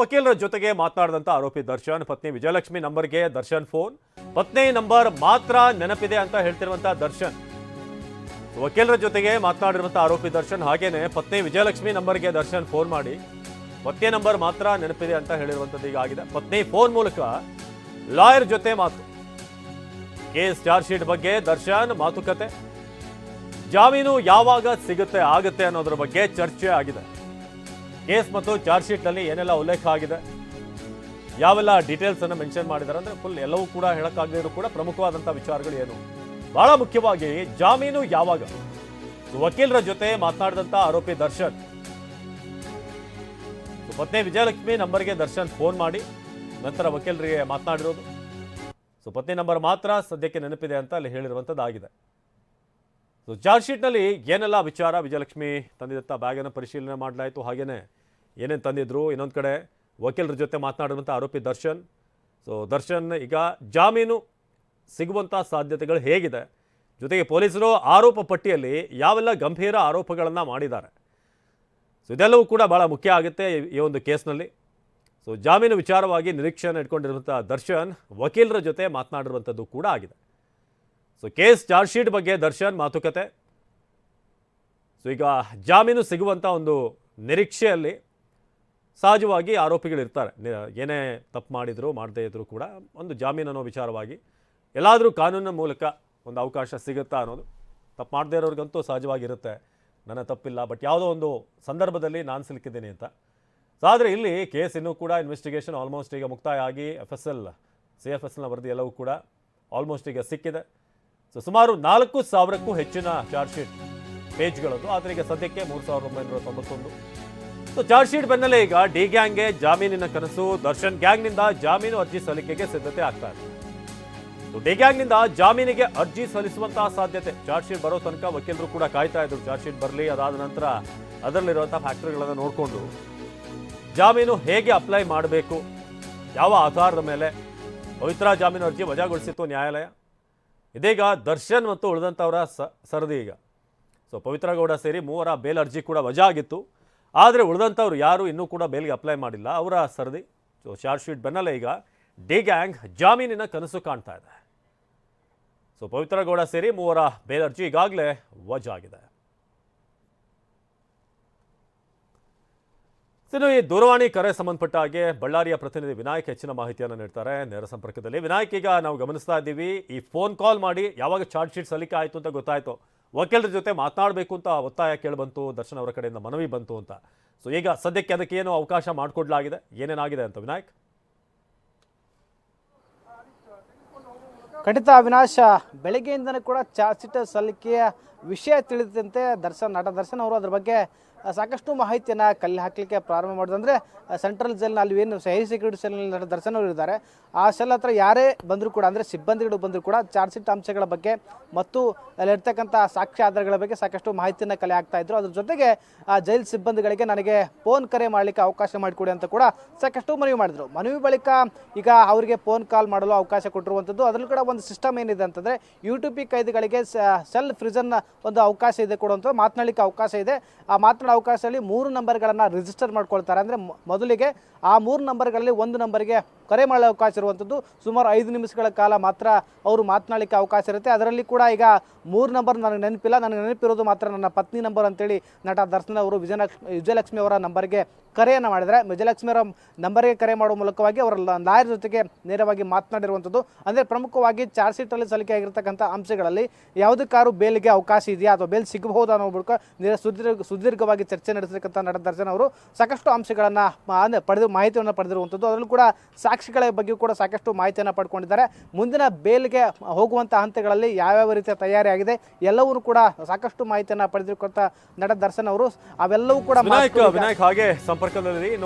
ವಕೀಲರ ಜೊತೆಗೆ ಮಾತನಾಡಿದಂತ ಆರೋಪಿ ದರ್ಶನ್, ಪತ್ನಿ ವಿಜಯಲಕ್ಷ್ಮಿ ನಂಬರ್ಗೆ ದರ್ಶನ್ ಫೋನ್. ಪತ್ನಿ ನಂಬರ್ ಮಾತ್ರ ನೆನಪಿದೆ ಅಂತ ಹೇಳ್ತಿರುವಂತಹ ದರ್ಶನ್. ವಕೀಲರ ಜೊತೆಗೆ ಮಾತನಾಡಿರುವಂಥ ಆರೋಪಿ ದರ್ಶನ್ ಹಾಗೇನೆ ಪತ್ನಿ ವಿಜಯಲಕ್ಷ್ಮಿ ನಂಬರ್ಗೆ ದರ್ಶನ್ ಫೋನ್ ಮಾಡಿ, ಪತ್ನಿ ನಂಬರ್ ಮಾತ್ರ ನೆನಪಿದೆ ಅಂತ ಹೇಳಿರುವಂಥದ್ದು ಈಗ ಆಗಿದೆ ಪತ್ನಿ ಫೋನ್ ಮೂಲಕ ಲಾಯರ್ ಜೊತೆ ಮಾತು. ಕೇಸ್ ಚಾರ್ಜ್ ಶೀಟ್ ಬಗ್ಗೆ ದರ್ಶನ್ ಮಾತುಕತೆ. ಜಾಮೀನು ಯಾವಾಗ ಸಿಗುತ್ತೆ, ಆಗುತ್ತೆ ಅನ್ನೋದ್ರ ಬಗ್ಗೆ ಚರ್ಚೆ ಆಗಿದೆ. ಕೇಸ್ ಮತ್ತು ಚಾರ್ಜ್ ಶೀಟ್ನಲ್ಲಿ ಏನೆಲ್ಲ ಉಲ್ಲೇಖ ಆಗಿದೆ, ಯಾವೆಲ್ಲ ಡೀಟೇಲ್ಸ್ ಅನ್ನು ಮೆನ್ಷನ್ ಮಾಡಿದ್ದಾರೆ ಅಂದ್ರೆ ಫುಲ್ ಎಲ್ಲವೂ ಕೂಡ ಹೇಳಕ್ಕಾಗದಿದ್ರು ಕೂಡ ಪ್ರಮುಖವಾದಂಥ ವಿಚಾರಗಳು ಏನು. ಬಹಳ ಮುಖ್ಯವಾಗಿ ಜಾಮೀನು ಯಾವಾಗ? ವಕೀಲರ ಜೊತೆ ಮಾತನಾಡಿದಂಥ ಆರೋಪಿ ದರ್ಶನ್. ಪತ್ನಿ ವಿಜಯಲಕ್ಷ್ಮಿ ನಂಬರ್ಗೆ ದರ್ಶನ್ ಫೋನ್ ಮಾಡಿ, ನಂತರ ವಕೀಲರಿಗೆ ಮಾತನಾಡಿರೋದು. ಸೊ ಪತ್ನಿ ನಂಬರ್ ಮಾತ್ರ ಸದ್ಯಕ್ಕೆ ನೆನಪಿದೆ ಅಂತ ಅಲ್ಲಿ ಹೇಳಿರುವಂಥದ್ದಾಗಿದೆ. ಸೊ ಚಾರ್ಜ್ ಶೀಟ್ನಲ್ಲಿ ಏನೆಲ್ಲ ವಿಚಾರ ವಿಜಯಲಕ್ಷ್ಮಿ ತಂದಿದ್ದಂಥ ಬ್ಯಾಗನ್ನು ಪರಿಶೀಲನೆ ಮಾಡಲಾಯಿತು? ಹಾಗೇನೆ ಏನೇನು ತಂದಿದ್ರು? ಇನ್ನೊಂದು ಕಡೆ ವಕೀಲರ ಜೊತೆ ಮಾತನಾಡಿರುವಂಥ ಆರೋಪಿ ದರ್ಶನ್. ಸೊ ದರ್ಶನ್ ಈಗ ಜಾಮೀನು ಸಿಗುವಂಥ ಸಾಧ್ಯತೆಗಳು ಹೇಗಿದೆ? ಜೊತೆಗೆ ಪೊಲೀಸರು ಆರೋಪ ಪಟ್ಟಿಯಲ್ಲಿ ಯಾವೆಲ್ಲ ಗಂಭೀರ ಆರೋಪಗಳನ್ನು ಮಾಡಿದ್ದಾರೆ? ಸೊ ಇದೆಲ್ಲವೂ ಕೂಡ ಭಾಳ ಮುಖ್ಯ ಆಗುತ್ತೆ ಈ ಒಂದು ಕೇಸ್ನಲ್ಲಿ. ಸೊ ಜಾಮೀನು ವಿಚಾರವಾಗಿ ನಿರೀಕ್ಷೆಯನ್ನು ಇಟ್ಕೊಂಡಿರುವಂಥ ದರ್ಶನ್ ವಕೀಲರ ಜೊತೆ ಮಾತನಾಡಿರುವಂಥದ್ದು ಕೂಡ ಆಗಿದೆ. ಸೊ ಕೇಸ್ ಚಾರ್ಜ್ ಶೀಟ್ ಬಗ್ಗೆ ದರ್ಶನ್ ಮಾತುಕತೆ. ಸೊ ಈಗ ಜಾಮೀನು ಸಿಗುವಂಥ ಒಂದು ನಿರೀಕ್ಷೆಯಲ್ಲಿ ಸಹಜವಾಗಿ ಆರೋಪಿಗಳಿರ್ತಾರೆ. ಏನೇ ತಪ್ಪು ಮಾಡಿದ್ರು, ಮಾಡದೇ ಇದ್ದರೂ ಕೂಡ ಒಂದು ಜಾಮೀನು ಅನ್ನೋ ವಿಚಾರವಾಗಿ ಎಲ್ಲಾದರೂ ಕಾನೂನಿನ ಮೂಲಕ ಒಂದು ಅವಕಾಶ ಸಿಗುತ್ತಾ ಅನ್ನೋದು ತಪ್ಪು ಮಾಡದೇ ಇರೋರಿಗಂತೂ ಸಹಜವಾಗಿರುತ್ತೆ. ನನ್ನ ತಪ್ಪಿಲ್ಲ, ಬಟ್ ಯಾವುದೋ ಒಂದು ಸಂದರ್ಭದಲ್ಲಿ ನಾನು ಸಿಲುಕಿದ್ದೀನಿ ಅಂತ. ಸೊ ಆದರೆ ಇಲ್ಲಿ ಕೇಸ್ ಇನ್ನೂ ಕೂಡ ಇನ್ವೆಸ್ಟಿಗೇಷನ್ ಆಲ್ಮೋಸ್ಟ್ ಈಗ ಮುಕ್ತಾಯ ಆಗಿ F S L C F S ಎಲ್ನ ವರದಿ ಎಲ್ಲವೂ ಕೂಡ ಆಲ್ಮೋಸ್ಟ್ ಈಗ ಸಿಕ್ಕಿದೆ. ಸೊ ಸುಮಾರು ನಾಲ್ಕು ಸಾವಿರಕ್ಕೂ ಹೆಚ್ಚಿನ ಚಾರ್ಜ್ ಶೀಟ್ ಪೇಜ್ಗಳದ್ದು. ಆದರೆ ಈಗ ಸದ್ಯಕ್ಕೆ ಮೂರು ಸಾವಿರದ ಒಂಬೈನೂರ ತೊಂಬತ್ತೊಂದು. ಸೊ ಚಾರ್ಜ್ ಶೀಟ್ ಬೆನ್ನಲ್ಲೇ ಈಗ ಡಿ ಗ್ಯಾಂಗ್ಗೆ ಜಾಮೀನಿನ ಕನಸು, ದರ್ಶನ್ ಗ್ಯಾಂಗ್ನಿಂದ ಜಾಮೀನು ಅರ್ಜಿ ಸಲ್ಲಿಕೆಗೆ ಸಿದ್ಧತೆ ಆಗ್ತಾ ಇದೆ. ಸೊ ಡಿ ಗ್ಯಾಂಗ್ನಿಂದ ಜಾಮೀನಿಗೆ ಅರ್ಜಿ ಸಲ್ಲಿಸುವಂತಹ ಸಾಧ್ಯತೆ. ಚಾರ್ಜ್ ಶೀಟ್ ಬರೋ ತನಕ ವಕೀಲರು ಕೂಡ ಕಾಯ್ತಾ ಇದ್ರು. ಚಾರ್ಜ್ ಶೀಟ್ ಬರಲಿ, ಅದಾದ ನಂತರ ಅದರಲ್ಲಿರುವಂಥ ಫ್ಯಾಕ್ಟ್ರಿಗಳನ್ನು ನೋಡಿಕೊಂಡು ಜಾಮೀನು ಹೇಗೆ ಅಪ್ಲೈ ಮಾಡಬೇಕು, ಯಾವ ಆಧಾರದ ಮೇಲೆ ಪವಿತ್ರ ಜಾಮೀನು ಅರ್ಜಿ ವಜಾಗೊಳಿಸಿತ್ತು ನ್ಯಾಯಾಲಯ? ಇದೀಗ ದರ್ಶನ್ ಮತ್ತು ಉಳಿದಂಥವರ ಸರದಿ ಈಗ. ಸೊ ಪವಿತ್ರ ಗೌಡ ಸೇರಿ ಮೂವರ ಬೇಲ್ ಅರ್ಜಿ ಕೂಡ ವಜಾ ಆಗಿತ್ತು ಆದರೆ ಉಳಿದಂಥವ್ರು ಯಾರು ಇನ್ನೂ ಕೂಡ ಬೇಲ್ಗೆ ಅಪ್ಲೈ ಮಾಡಿಲ್ಲ. ಅವರ ಸರದಿ ಸೊ ಚಾರ್ಜ್ ಶೀಟ್ ಬೆನ್ನಲ್ಲೇ ಈಗ ಡಿ ಗ್ಯಾಂಗ್ ಜಾಮೀನಿನ ಕನಸು ಕಾಣ್ತಾ ಇದೆ. ಸೊ ಪವಿತ್ರ ಗೌಡ ಸೇರಿ ಮೂವರ ಬೇಲ್ ಅರ್ಜಿ ಈಗಾಗಲೇ ವಜಾ ಆಗಿದೆ ಇನ್ನು ಈ ದೂರವಾಣಿ ಕರೆ ಸಂಬಂಧಪಟ್ಟ ಹಾಗೆ ಬಳ್ಳಾರಿಯ ಪ್ರತಿನಿಧಿ ವಿನಾಯಕ್ ಹೆಚ್ಚಿನ ಮಾಹಿತಿಯನ್ನು ನೀಡ್ತಾರೆ ನೇರ ಸಂಪರ್ಕದಲ್ಲಿ. ವಿನಾಯಕ್, ಈಗ ನಾವು ಗಮನಿಸ್ತಾ ಇದ್ದೀವಿ, ಈ ಫೋನ್ ಕಾಲ್ ಮಾಡಿ ಯಾವಾಗ ಚಾರ್ಜ್ ಶೀಟ್ ಸಲ್ಲಿಕೆ ಆಯಿತು ಅಂತ ಗೊತ್ತಾಯಿತು. ವಕೀಲರ ಜೊತೆ ಮಾತನಾಡಬೇಕು ಅಂತ ಒತ್ತಾಯ ಕೇಳಿಬಂತು ದರ್ಶನ್ ಅವರ ಕಡೆಯಿಂದ ಮನವಿ ಬಂತು ಅಂತ. ಸೊ ಈಗ ಸದ್ಯಕ್ಕೆ ಅದಕ್ಕೆ ಏನು ಅವಕಾಶ ಮಾಡಿಕೊಡ್ಲಾಗಿದೆ? ಏನೇನಾಗಿದೆ ಅಂತ ವಿನಾಯಕ್? ಖಂಡಿತ ಅವಿನಾಶ್, ಬೆಳಗ್ಗೆಯಿಂದನೂ ಕೂಡ ಚಾರ್ಜ್ ಶೀಟ್ ಸಲ್ಲಿಕೆಯ ವಿಷಯ ತಿಳಿದಂತೆ ದರ್ಶನ್, ನಟ ದರ್ಶನ್ ಅವರು ಅದ್ರ ಬಗ್ಗೆ ಸಾಕಷ್ಟು ಮಾಹಿತಿಯನ್ನು ಕಲ್ಲಿ ಹಾಕಲಿಕ್ಕೆ ಪ್ರಾರಂಭ ಮಾಡಿದ್ರೆ ಸೆಂಟ್ರಲ್ ಜೈಲ್ನ ಅಲ್ಲಿ ಏನು ಹೈ ಸೆಕ್ಯೂರಿಟಿ ಸೆಲ್ನಲ್ಲಿ ದರ್ಶನ ಇದ್ದಾರೆ. ಆ ಸೆಲ್ ಹತ್ರ ಯಾರೇ ಬಂದರೂ ಕೂಡ, ಅಂದರೆ ಸಿಬ್ಬಂದಿಗಳು ಬಂದರೂ ಕೂಡ ಚಾರ್ಜ್ ಶೀಟ್ ಅಂಶಗಳ ಬಗ್ಗೆ ಮತ್ತು ಅಲ್ಲಿರ್ತಕ್ಕಂಥ ಸಾಕ್ಷ್ಯ ಆಧಾರಗಳ ಬಗ್ಗೆ ಸಾಕಷ್ಟು ಮಾಹಿತಿಯನ್ನು ಕಲೆ ಹಾಕ್ತಾ ಇದ್ರು. ಅದ್ರ ಜೊತೆಗೆ, ಆ ಜೈಲ್ ಸಿಬ್ಬಂದಿಗಳಿಗೆ ನನಗೆ ಫೋನ್ ಕರೆ ಮಾಡಲಿಕ್ಕೆ ಅವಕಾಶ ಮಾಡಿಕೊಡಿ ಅಂತ ಕೂಡ ಸಾಕಷ್ಟು ಮನವಿ ಮಾಡಿದ್ರು. ಮನವಿ ಬಳಿಕ ಈಗ ಅವರಿಗೆ ಫೋನ್ ಕಾಲ್ ಮಾಡಲು ಅವಕಾಶ ಕೊಟ್ಟಿರುವಂಥದ್ದು ಅದರಲ್ಲೂ ಕೂಡ ಒಂದು ಸಿಸ್ಟಮ್ ಏನಿದೆ ಅಂತಂದರೆ ಯೂಟ್ಯೂಬಿ ಕೈದಿಗಳಿಗೆ ಸೆಲ್ ಫ್ರಿಜನ್ ಒಂದು ಅವಕಾಶ ಇದೆ ಕೊಡುವಂಥದ್ದು ಮಾತನಾಡಲಿಕ್ಕೆ ಅವಕಾಶ ಇದೆ. ಆ ಮಾತನಾಡೋ ಅವಕಾಶದಲ್ಲಿ ಮೂರು ನಂಬರ್ಗಳನ್ನು ರಿಜಿಸ್ಟರ್ ಮಾಡ್ಕೊಳ್ತಾರೆ. ಅಂದರೆ ಮೊದಲಿಗೆ ಆ ಮೂರು ನಂಬರ್ಗಳಲ್ಲಿ ಒಂದು ನಂಬರ್ಗೆ ಕರೆ ಮಾಡಲು ಅವಕಾಶ ಇರುವಂಥದ್ದು. ಸುಮಾರು ಐದು ನಿಮಿಷಗಳ ಕಾಲ ಮಾತ್ರ ಅವರು ಮಾತನಾಡಲಿಕ್ಕೆ ಅವಕಾಶ ಇರುತ್ತೆ. ಅದರಲ್ಲಿ ಕೂಡ ಈಗ ಮೂರು ನಂಬರ್ ನನಗೆ ನೆನಪಿಲ್ಲ. ನನಗೆ ನೆನಪಿರೋದು ಮಾತ್ರ ನನ್ನ ಪತ್ನಿ ನಂಬರ್ ಅಂತೇಳಿ ನಟ ದರ್ಶನ್ ಅವರು ವಿಜಯಲಕ್ಷ್ಮಿ ವಿಜಯಲಕ್ಷ್ಮಿ ಅವರ ನಂಬರ್ಗೆ ಕರೆಯನ್ನು ಮಾಡಿದರೆ ವಿಜಯಲಕ್ಷ್ಮಿ ಅವರ ನಂಬರ್ಗೆ ಕರೆ ಮಾಡುವ ಮೂಲಕವಾಗಿ ಅವರ ಲಾಯರ್ ಜೊತೆಗೆ ನೇರವಾಗಿ ಮಾತನಾಡಿರುವಂಥದ್ದು. ಅಂದರೆ ಪ್ರಮುಖವಾಗಿ ಚಾರ್ಜ್ ಶೀಟಲ್ಲಿ ಸಲ್ಲಿಕೆ ಆಗಿರ್ತಕ್ಕಂಥ ಅಂಶಗಳಲ್ಲಿ ಯಾವುದಕ್ಕಾರು ಬೇಲ್ಗೆ ಅವಕಾಶ ಇದೆಯಾ ಅಥವಾ ಬೇಲ್ ಸಿಗಬಹುದು ಅನ್ನೋ ಮೂಲಕ ನೇರ ಸುದೀರ್ಘ, ಸುದೀರ್ಘವಾಗಿ ಚರ್ಚೆ ನಡೆಸಿರ್ತಕ್ಕಂಥ ನಟ ದರ್ಶನ್ ಅವರು ಸಾಕಷ್ಟು ಅಂಶಗಳನ್ನು ಪಡೆದು ಮಾಹಿತಿಯನ್ನು ಪಡೆದಿರುವಂಥದ್ದು. ಅದರಲ್ಲೂ ಕೂಡ ಸಾಕ್ಷಿಗಳ ಬಗ್ಗೆ ಕೂಡ ಸಾಕಷ್ಟು ಮಾಹಿತಿಯನ್ನು ಪಡ್ಕೊಂಡಿದ್ದಾರೆ. ಮುಂದಿನ ಬೇಲ್ಗೆ ಹೋಗುವಂಥ ಹಂತಗಳಲ್ಲಿ ಯಾವ್ಯಾವ ರೀತಿಯ ತಯಾರಿ ಆಗಿದೆ ಎಲ್ಲವೂ ಕೂಡ ಸಾಕಷ್ಟು ಮಾಹಿತಿಯನ್ನು ಪಡೆದಿರುವಂಥ ನಟ ದರ್ಶನ್ ಅವರು. ಅವೆಲ್ಲವೂ ಕೂಡ ವಿನಾಯಕ್ ಮಾತುಕತೆ- ವಿನಾಯಕ್ ಹಾಗೆ ಸಂಪರ್ಕದಲ್ಲಿ